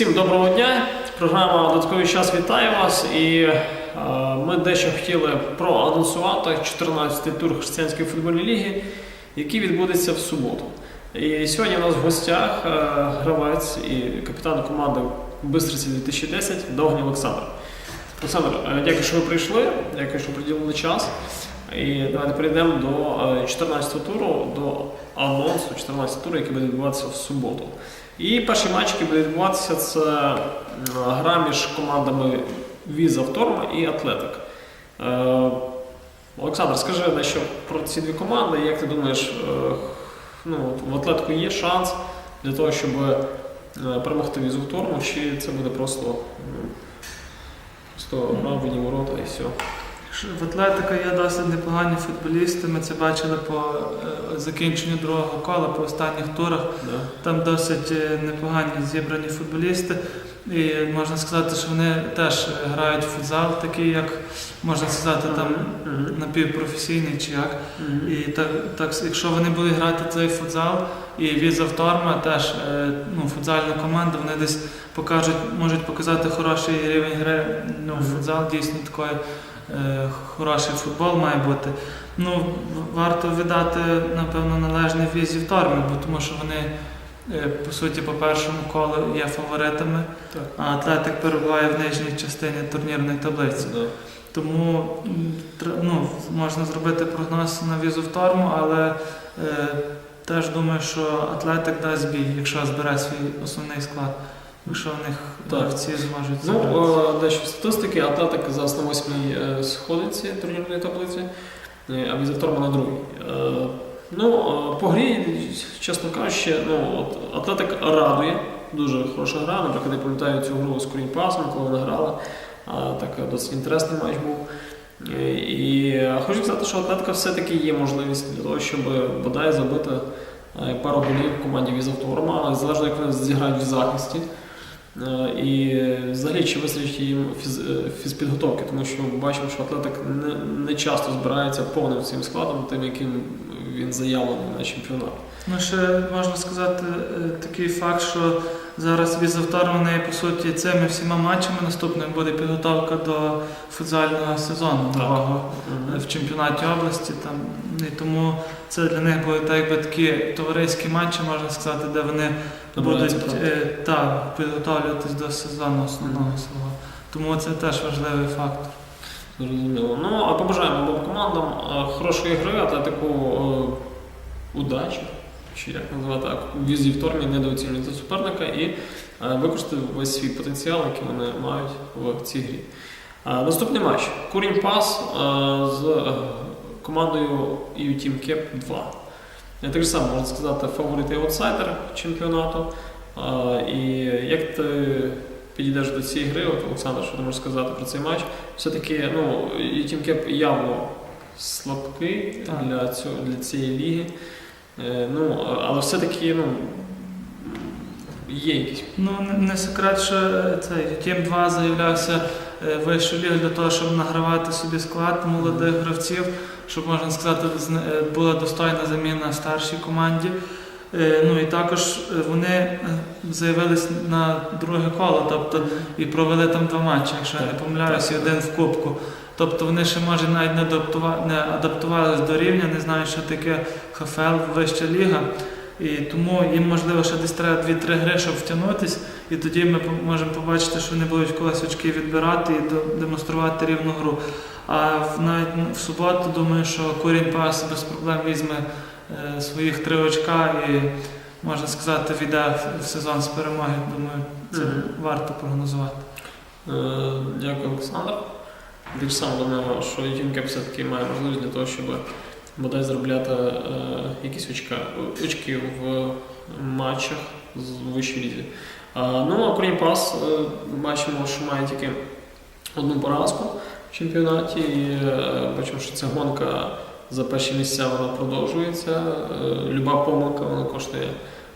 Всім доброго дня! Програма Додатковий час вітає вас. І е, ми дещо хотіли проанонсувати 14-й тур Християнської футбольної ліги, який відбудеться в суботу. І сьогодні у нас в гостях е, гравець і капітан команди Бистриці 2010 Довгань Олександр. Олександр, е, дякую, що ви прийшли, дякую, що приділили час. І давайте перейдемо до 14-го туру, до анонсу 14-го туру, який буде відбуватися в суботу. І перший матч, який буде відбуватися, це гра між командами Віза Вторма і Атлетик. Е, Олександр, скажи дещо про ці дві команди. Як ти думаєш, е, ну, в Атлетику є шанс для того, щоб е, перемогти Візу Вторму, чи це буде просто, ну, просто гра в ворота і все? В Атлетика є досить непогані футболісти. Ми це бачили по е, закінченню другого кола, по останніх турах. Да. Там досить е, непогані зібрані футболісти. І можна сказати, що вони теж грають в футзал, такий, як можна сказати, там напівпрофесійний чи як. І так, так, якщо вони будуть грати цей футзал, і Віза Вторма теж е, ну, футзальна команда, вони десь покажуть, можуть показати хороший рівень гри. Ну, Мгм. футзал дійсно такий е, хороший футбол має бути. Ну, варто віддати, напевно, належне Візі Втормі, бо тому що вони. е, По суті, по першому колу є фаворитами, Так. а Атлетик перебуває в нижній частині турнірної таблиці. Да. Тому ну, можна зробити прогноз на візу в торму, але е, теж думаю, що Атлетик дасть бій, якщо збере свій основний склад. Якщо в них Так. гравці зможуть Ну, е, дещо статистики. Атлетик зараз на восьмій е, сходинці турнірної таблиці, е, а Візавторма на другій. Е, Ну, е, по грі, чесно кажучи, ну, от, Атлетик радує. Дуже хороша гра. Наприклад, я пам'ятаю цю гру з Корінь Пасом, коли вони грали. А, Так е, досить інтересний матч був. Е, І е, хочу сказати, що Атлетика все-таки є можливість для того, щоб бодай забити е, пару голів в команді Візавторма, але залежно як вони зіграють в захисті. Е, І взагалі чи вистачить їм фіз, е, фізпідготовки, тому що бачимо, що атлетик не, не часто збирається повним цим складом, тим, яким він заявлений на чемпіонат. Ну, ще можна сказати е, такий факт, що зараз віза в торму неї, по суті, цими всіма матчами наступним буде підготовка до футзального сезону нового. в чемпіонаті області. Там, і тому це для них були так, якби такі товариські матчі, можна сказати, де вони будуть е, та, підготовлюватись до сезону основного свого. Тому це теж важливий фактор. Зрозуміло. Ну, а побажаємо обом командам е, хорошої гри, атлетику е, удачі, чи як назвати так, візі в тормі недооцінювати суперника і е, використати весь свій потенціал, який вони мають в цій грі. Наступний матч. Курінь Пас з командою EU Team Cap 2. Е, Так само можна сказати, фаворит і аутсайдер чемпіонату. І як ти підійдеш до цієї гри, от Олександр, що ти можеш сказати про цей матч? Все-таки ну, і Team явно слабкий Так. для, цього, для цієї ліги. Е, Ну, але все-таки ну, є якісь. Ну, не- секрет, що цей Тім 2 заявлявся е, вищу лігу для того, щоб награвати собі склад молодих гравців, щоб можна сказати, е, була достойна заміна старшій команді. Е, Ну і також е, вони е, заявились на друге коло, тобто і провели там два матчі, якщо я не помиляюся, і один в кубку. Тобто вони ще може навіть не, адаптува... не адаптувалися до рівня, не знають, що таке ХФЛ, вища ліга. І тому їм можливо ще десь треба 2-3 гри, щоб втягнутися, і тоді ми можемо побачити, що вони будуть колись очки відбирати і демонструвати рівну гру. А навіть в суботу думаю, що Курінь Пас без проблем візьме своїх три очка і можна сказати, війде в- сезон з перемоги. Думаю, це варто прогнозувати. Е, Дякую, Олександр. Так само думаю, що Cap все-таки має можливість для того, щоб бодай заробляти е, якісь очка, очки в матчах з вищої лізі. Ну, а Корінь Пас е, бачимо, що має тільки одну поразку в чемпіонаті. І е, бачимо, що ця гонка за перші місця вона продовжується. Е, Люба помилка вона коштує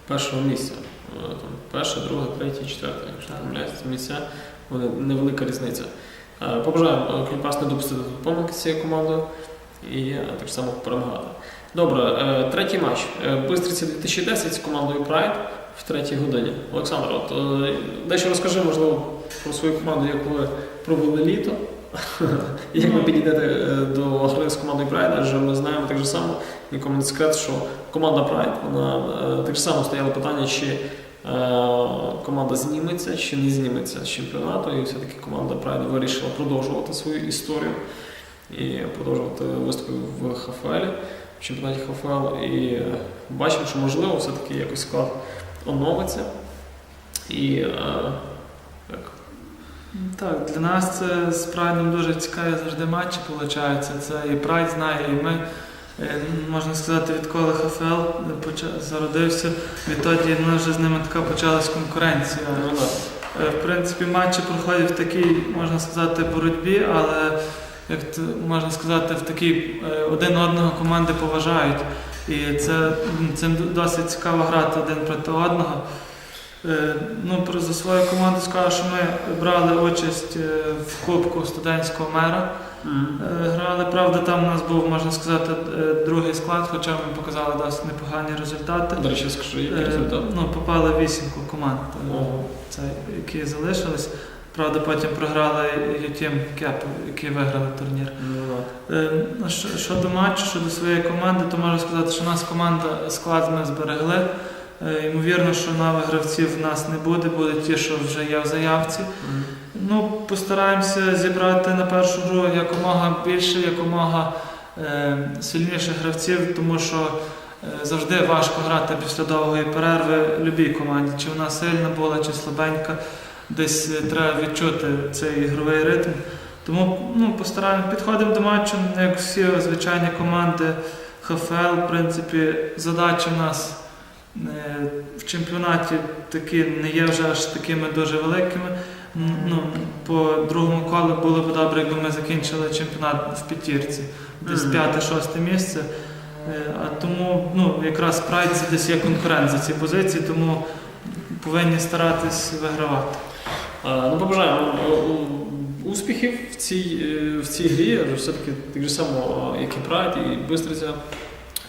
першого місця. Е, Там, перше, друге, третє, четверте, якщо не ці місця. Вони невелика різниця. Е, Побажаємо Кріпас не допустити тут помилки з цією командою і так само перемагати. Добре, третій матч. Бистриця 2010 з командою Pride в третій годині. Олександр, от дещо розкажи, можливо, про свою команду, як ви провели літо. Як ви підійдете адже ми знаємо так же само, нікому не секрет, що команда Pride, вона е, так само стояло питання, чи е, команда зніметься, чи не зніметься з чемпіонату. І все-таки команда Pride вирішила продовжувати свою історію і продовжувати виступи в ХФЛ, в чемпіонаті ХФЛ. І е, бачимо, що можливо все-таки якось склад оновиться. І е, як Так, для нас це з Прайдом дуже цікаві завжди матчі виходить. Це і Прайд знає, і ми. Е, Можна сказати, відколи ХФЛ зародився, відтоді в вже з ними така почалась конкуренція. ну. Е, В принципі, матчі проходять в такій, можна сказати, боротьбі, але як можна сказати, в такій е, один одного команди поважають. І це, цим досить цікаво грати один проти одного. Е, Ну, про за свою команду скажу, що ми брали участь е, в Кубку студентського мера. Е, Грали, правда, там у нас був, можна сказати, другий склад, хоча ми показали досить непогані результати. До речі, скажи, який результат? Ну, попали вісімку команд, Ого. це, які залишились. Правда, потім програли Ютім Кеп, які виграли турнір. Ну, ну, що- Щодо матчу, щодо своєї команди, то можу сказати, що у нас команда склад ми зберегли. Е, Ймовірно, що нових гравців в нас не буде, будуть ті, що вже є в заявці. Ну, постараємося зібрати на першу гру якомога більше, якомога е, сильніших гравців, тому що е, завжди важко грати після довгої перерви любій команді. Чи вона сильна була, чи слабенька. Десь е, треба відчути цей ігровий ритм. Тому ну, постараємося підходимо до матчу, як всі звичайні команди ХФЛ. В принципі, задачі в нас в чемпіонаті такі не є вже аж такими дуже великими. Ну, по другому колу було б добре, якби ми закінчили чемпіонат в п'ятірці, десь п'яте-шосте місце. Е, А тому ну, якраз Прайд це десь є конкурент за ці позиції, тому повинні старатись вигравати. А, Ну, побажаємо е, успіхів в цій, е, в цій грі, все-таки так же само, е, як і Прайд, і Бистриця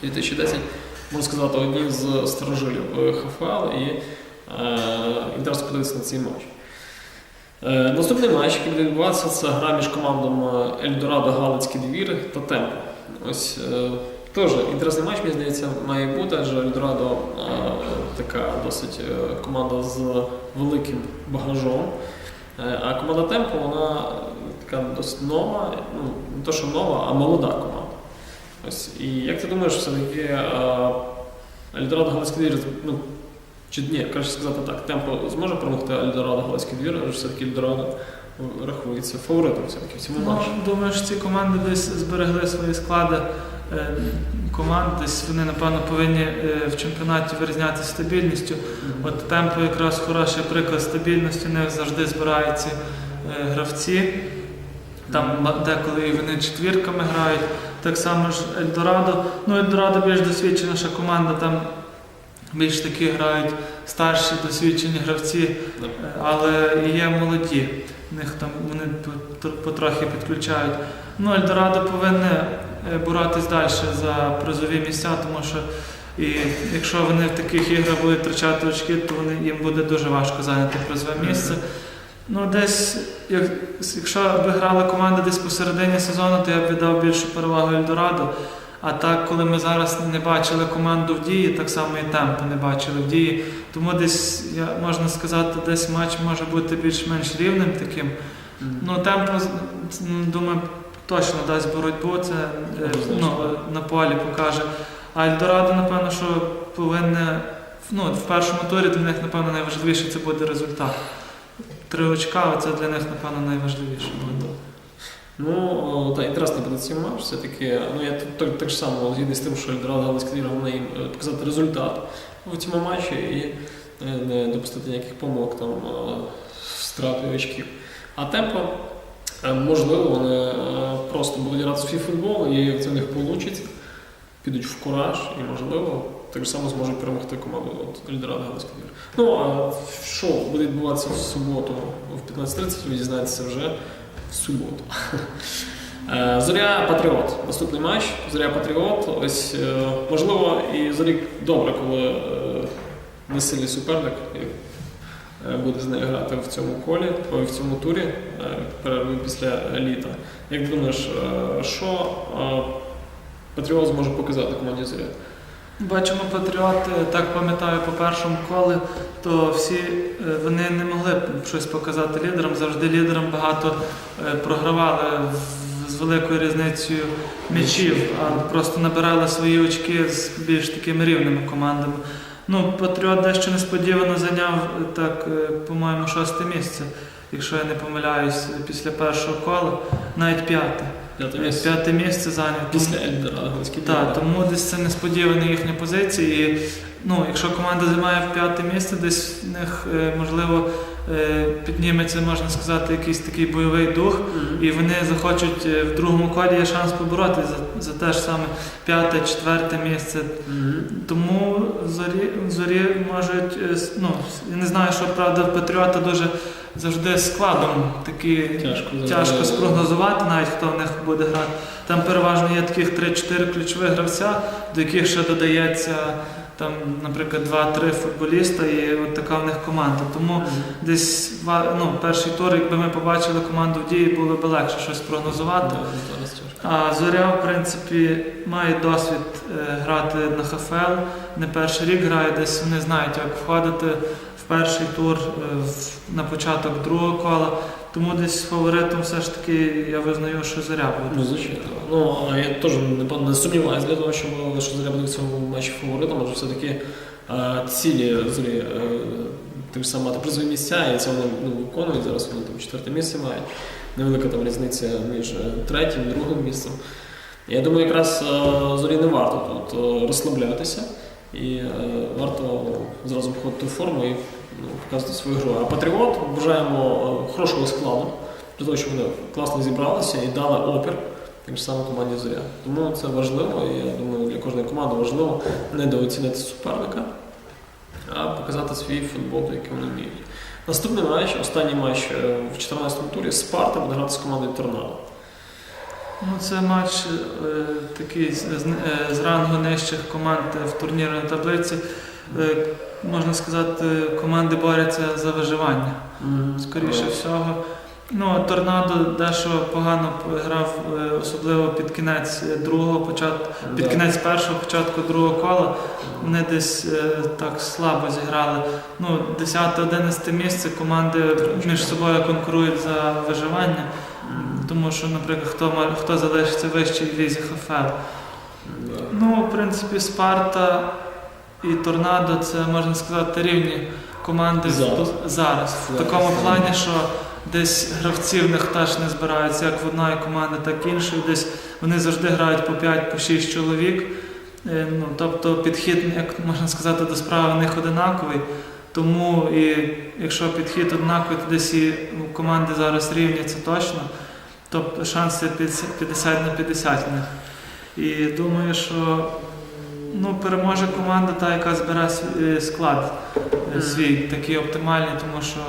2010, можна сказати, одні з старожилів е, ХФЛ, і е, інтересно подивитися на цей матч. Е, Наступний матч, який буде відбуватися, це гра між командами Ельдорадо, Галицький двір та Темпо. Ось теж інтересний матч, мені здається, має бути, адже Ельдорадо така досить команда з великим багажом. А команда Темпо, вона така досить нова, ну не то, що нова, а молода команда. Ось. І як ти думаєш, все-таки е, Ельдорадо Галицький двір, ну, чи ні, краще сказати так, Темпо зможе перемогти Ельдорадо Галицький двір, адже все-таки Ельдорадо рахується фаворитом все-таки в цьому Ну, матчі. думаю, що ці команди десь зберегли свої склади е, команд, десь вони, напевно, повинні е, в чемпіонаті вирізнятися стабільністю. От темпо якраз хороший приклад стабільності, у них завжди збираються е, гравці. Там деколи вони четвірками грають. Так само ж Ельдорадо. Ну, Ельдорадо більш досвідченіша команда, там більш такі грають старші досвідчені гравці, е, але і є молоді. Них там вони потрохи підключають. Ну, Ельдорадо повинні е, боротись далі за призові місця, тому що і якщо вони в таких іграх будуть втрачати очки, то вони, їм буде дуже важко зайняти призове місце. Ну, десь, як, якщо б грала команда десь посередині сезону, то я б віддав більшу перевагу Ельдорадо. А так, коли ми зараз не бачили команду в дії, так само і темпу не бачили в дії. Тому десь, я, можна сказати, десь матч може бути більш-менш рівним таким. Ну, темпо, з- м, думаю, точно дасть боротьбу, це е, ну, на полі покаже. А Ельдорадо, напевно, що повинне ну, в першому турі для них, напевно, найважливіше це буде результат. Три очка, це для них, напевно, найважливіше. Ну, о, та інтересний буде цей матч. Все-таки, ну я так, так, так само згідний з тим, що Ельдорадо двір головне їм показати результат в цьому матчі і е, не допустити ніяких помилок там е, втрати очків. А темпо, е, можливо, вони просто будуть грати свій футбол, і це в них вийде. Підуть в кураж і, можливо, так само зможуть перемогти команду от, Ельдорадо Галицький двір. Ну, а що буде відбуватися в суботу в 15.30, ви дізнаєтеся вже в суботу. Е, Зоря Патріот. Наступний матч. Зоря Патріот. Ось е, можливо і за рік добре, коли е, не сильний суперник буде з нею грати в цьому колі, в цьому турі після літа. Як думаєш, що Патріот зможе показати команді Зоря? Бачимо патріоти, так пам'ятаю по першому колі, то всі е, вони не могли щось показати лідерам. Завжди лідерам багато е, програвали з великою різницею м'ячів, а просто набирали свої очки з більш такими рівними командами. Ну, Патріот дещо несподівано зайняв е, так, е, по-моєму, шосте місце, якщо я не помиляюсь, після першого кола, навіть п'яте. П'яте місце. П'яте місце зайняв. Після Ельдера Так, тому десь це несподівана їхня позиція. І ну, якщо команда займає п'яте місце, десь в них е, можливо підніметься, можна сказати, якийсь такий бойовий дух, і вони захочуть е, в другому коді є шанс поборотися за, за те ж саме п'яте, четверте місце. Тому зорі, зорі можуть, е, ну, я не знаю, що правда в Патріота дуже завжди складом такі Тяжко, тяжко спрогнозувати, навіть хто в них буде грати. Там переважно є таких 3-4 ключових гравця, до яких ще додається там, наприклад, 2-3 футболіста, і от така в них команда. Тому десь ну, перший тур, якби ми побачили команду в дії, було б легше щось прогнозувати. А Зоря, в принципі, має досвід е, грати на ХФЛ. Не перший рік грає, десь вони знають, як входити в перший тур е, на початок другого кола. Тому десь фаворитом все ж таки я визнаю, що Зоря буде. Ну, звичайно. Ну, я теж не, не сумніваюся для того, щоб що Зоря буде в цьому матчі фаворитом, адже все-таки е, цілі зорі е, тим мати призові місця, і це вони ну, виконують. Зараз вони там четверте місце мають. Невелика там різниця між е, третім і другим місцем. Я думаю, якраз зорі не варто тут розслаблятися. І варто зразу входити в форму і показувати свою гру. А Патріот бажаємо е, хорошого складу, для того, щоб вони класно зібралися і дали опір тим самим команді Зоря. Тому це важливо, і я думаю, для кожної команди важливо недооцінити суперника, а показати свій футбол, який вони вміють. Наступний матч, останній матч е, в 14-му турі Спарта буде грати з командою Торнадо. Ну, це матч е, такий з, е, з рангу нижчих команд в турнірній таблиці. Е, можна сказати, команди борються за виживання. Скоріше всього. Ну, торнадо дещо погано грав, е, особливо під кінець е, другого початку, під кінець першого, початку другого кола. Вони десь е, так слабо зіграли. Ну, 10-11 місце команди між собою конкурують за виживання, тому що, наприклад, хто, хто залишиться вище в лізі ХФЛ. Ну, в принципі, Спарта і Торнадо це можна сказати рівні команди Зараз. зараз. В такому плані, що десь гравці в них теж не збираються як в одної команди, так і іншої. Десь вони завжди грають по 5-6 чоловік. Е, Ну, тобто підхід, як можна сказати, до справи в них одинаковий. Тому і якщо підхід однаковий, то десь і команди зараз рівні, це точно. Тобто шанси 50 50 на 50 в них. І думаю, що ну, переможе команда, та, яка збере е, склад е, свій такий оптимальний, тому що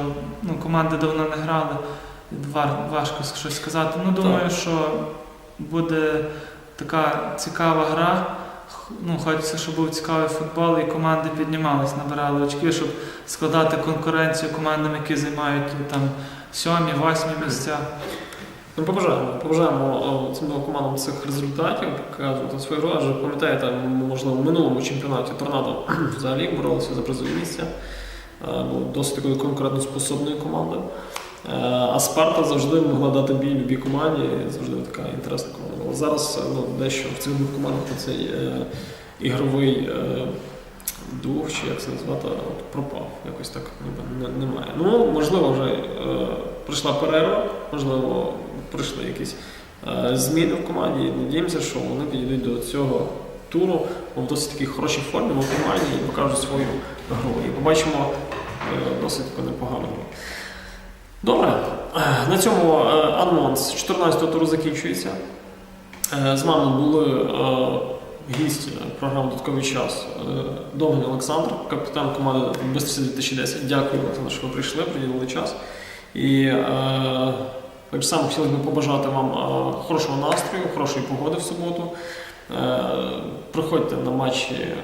ну, команди давно не грали. Важко щось сказати. Ну, думаю, що буде така цікава гра. Ну, хочеться, щоб був цікавий футбол, і команди піднімались, набирали очки, щоб складати конкуренцію командам, які займають там сьомі, восьмі місця. Ми побажаємо, побажаємо цим двом командам цих результатів, показувати свою гру. Адже пам'ятаєте, можливо, в минулому чемпіонаті Торнадо взагалі боролися за призові місця. Е, Був досить такою конкурентоспособною командою. Е, А Спарта завжди могла дати бій любій команді, завжди така інтересна команда. була. Зараз е, ну, дещо в цих двох командах цей е, ігровий е, дух, чи як це назвати, от, пропав. Якось так ніби немає. Ну, можливо, вже е, прийшла перерва, можливо, прийшли якісь е, зміни в команді. І надіємося, що вони підійдуть до цього туру в досить такій хорошій формі в команді і покажуть свою гру. І побачимо е, досить непогану гру. Добре, на цьому е, анонс 14-го туру закінчується. Е, З вами були е, гість програми Додатковий час е, Довгий Олександр, капітан команди Бистрість 2010. Дякую те, що ви прийшли, приділили час. І е, Так хотілося б побажати вам е, хорошого настрою, хорошої погоди в суботу. Е, Приходьте на матчі е,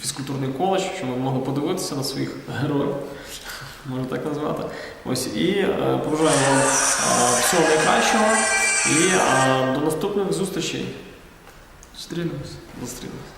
фізкультурний коледж, щоб ви могли подивитися на своїх героїв, можна так назвати. Ось і е, побажаю вам е, всього найкращого і е, до наступних зустрічей. Os treinos. Treinos.